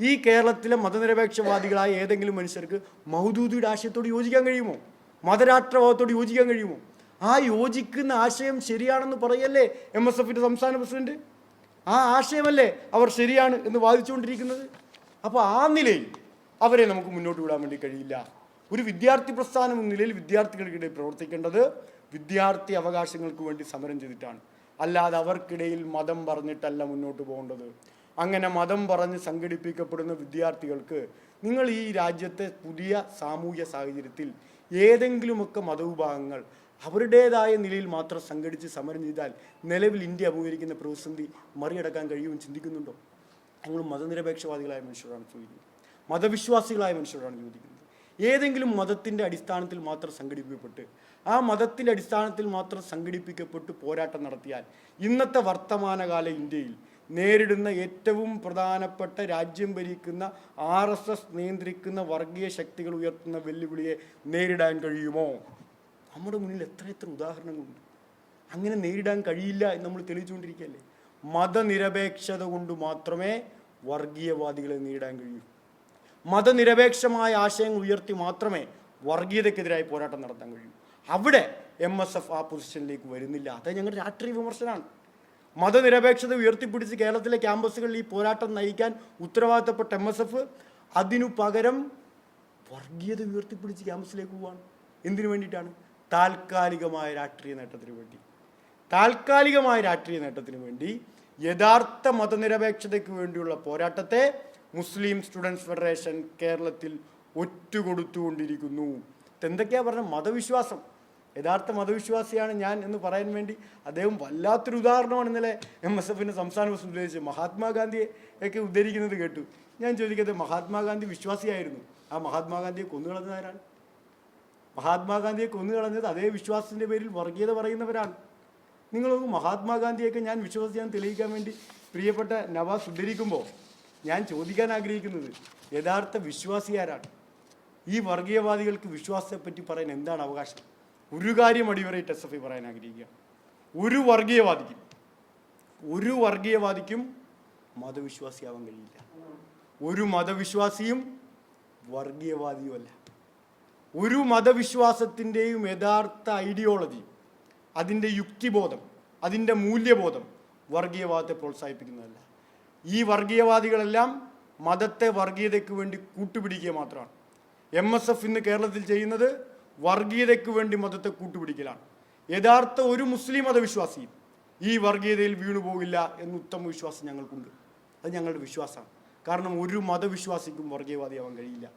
ഈ കേരളത്തിലെ മതനിരപേക്ഷവാദികളായ ഏതെങ്കിലും മനുഷ്യർക്ക് മൗദൂദിയുടെ ആശയത്തോട് യോജിക്കാൻ കഴിയുമോ? മതരാഷ്ട്രവാദത്തോട് യോജിക്കാൻ കഴിയുമോ? ആ യോജിക്കുന്ന ആശയം ശരിയാണെന്ന് പറയല്ലേ എം എസ് എഫിന്റെ സംസ്ഥാന പ്രസിഡന്റ്? ആ ആശയമല്ലേ അവർ ശരിയാണ് എന്ന് വാദിച്ചുകൊണ്ടിരിക്കുന്നത്? അപ്പോൾ ആ നിലയിൽ അവരെ നമുക്ക് മുന്നോട്ട് വിടാൻ വേണ്ടി കഴിയില്ല. ഒരു വിദ്യാർത്ഥി പ്രസ്ഥാനം എന്ന നിലയിൽ വിദ്യാർത്ഥികൾക്കിടയിൽ പ്രവർത്തിക്കേണ്ടത് വിദ്യാർത്ഥി അവകാശങ്ങൾക്ക് വേണ്ടി സമരം ചെയ്തിട്ടാണ്. അല്ലാതെ അവർക്കിടയിൽ മതം പറഞ്ഞിട്ടല്ല മുന്നോട്ട് പോകേണ്ടത്. അങ്ങനെ മതം പറഞ്ഞ് സംഘടിപ്പിക്കപ്പെടുന്ന വിദ്യാർത്ഥികൾക്ക് നിങ്ങൾ ഈ രാജ്യത്തെ പുതിയ സാമൂഹ്യ സാഹചര്യത്തിൽ ഏതെങ്കിലുമൊക്കെ മതവിഭാഗങ്ങൾ അവരുടേതായ നിലയിൽ മാത്രം സംഘടിച്ച് സമരം ചെയ്താൽ നിലവിൽ ഇന്ത്യ അഭിമുഖീകരിക്കുന്ന പ്രതിസന്ധി മറികടക്കാൻ കഴിയുമെന്ന് ചിന്തിക്കുന്നുണ്ടോ? ഞങ്ങൾ മതനിരപേക്ഷവാദികളായ മനുഷ്യരാണ് ചോദിക്കുന്നത് മതവിശ്വാസികളായ മനുഷ്യരാണ് ചോദിക്കുന്നത് ഏതെങ്കിലും മതത്തിന്റെ അടിസ്ഥാനത്തിൽ മാത്രം സംഘടിപ്പിക്കപ്പെട്ട് ആ മതത്തിന്റെ അടിസ്ഥാനത്തിൽ മാത്രം സംഘടിപ്പിക്കപ്പെട്ട് പോരാട്ടം നടത്തിയാൽ ഇന്നത്തെ വർത്തമാനകാല ഇന്ത്യയിൽ നേരിടുന്ന ഏറ്റവും പ്രധാനപ്പെട്ട രാജ്യം ഭരിക്കുന്ന ആർ എസ് എസ് നിയന്ത്രിക്കുന്ന വർഗീയ ശക്തികൾ ഉയർത്തുന്ന വെല്ലുവിളിയെ നേരിടാൻ കഴിയുമോ? നമ്മുടെ മുന്നിൽ എത്ര എത്ര ഉദാഹരണങ്ങളുണ്ട്. അങ്ങനെ നേരിടാൻ കഴിയില്ല എന്ന് നമ്മൾ തെളിയിച്ചുകൊണ്ടിരിക്കുകയല്ലേ? മതനിരപേക്ഷത കൊണ്ട് മാത്രമേ വർഗീയവാദികളെ നേരിടാൻ കഴിയൂ. മതനിരപേക്ഷമായ ആശയങ്ങൾ ഉയർത്തി മാത്രമേ വർഗീയതക്കെതിരായി പോരാട്ടം നടത്താൻ കഴിയൂ. അവിടെ എം എസ് എഫ് ആ പൊസിഷനിലേക്ക് വരുന്നില്ല. അത് ഞങ്ങളുടെ രാഷ്ട്രീയ വിമർശനമാണ്. മതനിരപേക്ഷത ഉയർത്തിപ്പിടിച്ച് കേരളത്തിലെ ക്യാമ്പസുകളിൽ ഈ പോരാട്ടം നയിക്കാൻ ഉത്തരവാദിത്തപ്പെട്ട എം എസ് എഫ് അതിനു പകരം വർഗീയത ഉയർത്തിപ്പിടിച്ച് ക്യാമ്പസിലേക്ക് പോവാണ്. എന്തിനു വേണ്ടിയിട്ടാണ്? താൽക്കാലികമായ രാഷ്ട്രീയ നേട്ടത്തിന് വേണ്ടി. താൽക്കാലികമായ രാഷ്ട്രീയ നേട്ടത്തിന് വേണ്ടി യഥാർത്ഥ മതനിരപേക്ഷതയ്ക്ക് വേണ്ടിയുള്ള പോരാട്ടത്തെ മുസ്ലിം സ്റ്റുഡൻസ് ഫെഡറേഷൻ കേരളത്തിൽ ഒറ്റുകൊടുത്തുകൊണ്ടിരിക്കുന്നു. എന്തൊക്കെയാ പറഞ്ഞ മതവിശ്വാസം. യഥാർത്ഥ മതവിശ്വാസിയാണ് ഞാൻ എന്ന് പറയാൻ വേണ്ടി അദ്ദേഹം വല്ലാത്തൊരു ഉദാഹരണമാണ് ഇന്നലെ എം എസ് എഫിന്റെ സംസ്ഥാന പ്രസിഡന്റ് ഉദ്ദേശിച്ചത് മഹാത്മാഗാന്ധിയെ ഒക്കെ ഉദ്ധരിക്കുന്നത് കേട്ടു. ഞാൻ ചോദിക്കട്ടെ മഹാത്മാഗാന്ധി വിശ്വാസിയായിരുന്നു. ആ മഹാത്മാഗാന്ധിയെ കൊന്നുകളഞ്ഞതാരാണ് മഹാത്മാഗാന്ധിയെ കൊന്നുകളഞ്ഞത് അതേ വിശ്വാസത്തിന്റെ പേരിൽ വർഗീയത പറയുന്നവരാണ്. നിങ്ങൾ മഹാത്മാഗാന്ധിയൊക്കെ ഞാൻ വിശ്വസിക്കാൻ തെളിയിക്കാൻ വേണ്ടി പ്രിയപ്പെട്ട നവാസ് ഉദ്ധരിക്കുമ്പോൾ ഞാൻ ചോദിക്കാൻ ആഗ്രഹിക്കുന്നത് യഥാർത്ഥ വിശ്വാസിയാരാണ്? ഈ വർഗീയവാദികൾക്ക് വിശ്വാസത്തെപ്പറ്റി പറയാൻ എന്താണ് അവകാശം? ഒരു കാര്യം അടിവരായിട്ട് എസ് എഫ് ഐ പറയാൻ ആഗ്രഹിക്കുക. ഒരു വർഗീയവാദിക്കും. ഒരു വർഗീയവാദിക്കും മതവിശ്വാസിയാവാൻ കഴിയില്ല. ഒരു മതവിശ്വാസിയും വർഗീയവാദിയുമല്ല ഒരു മതവിശ്വാസത്തിന്റെയും യഥാർത്ഥ ഐഡിയോളജി അതിന്റെ യുക്തിബോധം അതിന്റെ മൂല്യബോധം വർഗീയവാദത്തെ പ്രോത്സാഹിപ്പിക്കുന്നതല്ല. ഈ വർഗീയവാദികളെല്ലാം മതത്തെ വർഗീയതയ്ക്ക് വേണ്ടി കൂട്ടുപിടിക്കുക മാത്രമാണ്. എം എസ് എഫ് ഇന്ന് കേരളത്തിൽ ചെയ്യുന്നത് വർഗീയതയ്ക്ക് വേണ്ടി മതത്തെ കൂട്ടുപിടിക്കലാണ്. യഥാർത്ഥ ഒരു മുസ്ലിം മതവിശ്വാസിയും ഈ വർഗീയതയിൽ വീണുപോകില്ല എന്ന് ഉത്തമ വിശ്വാസം ഞങ്ങൾക്കുണ്ട്. അത് ഞങ്ങളുടെ വിശ്വാസമാണ്. കാരണം ഒരു മതവിശ്വാസിക്കും വർഗീയവാദിയാവാൻ കഴിയില്ല.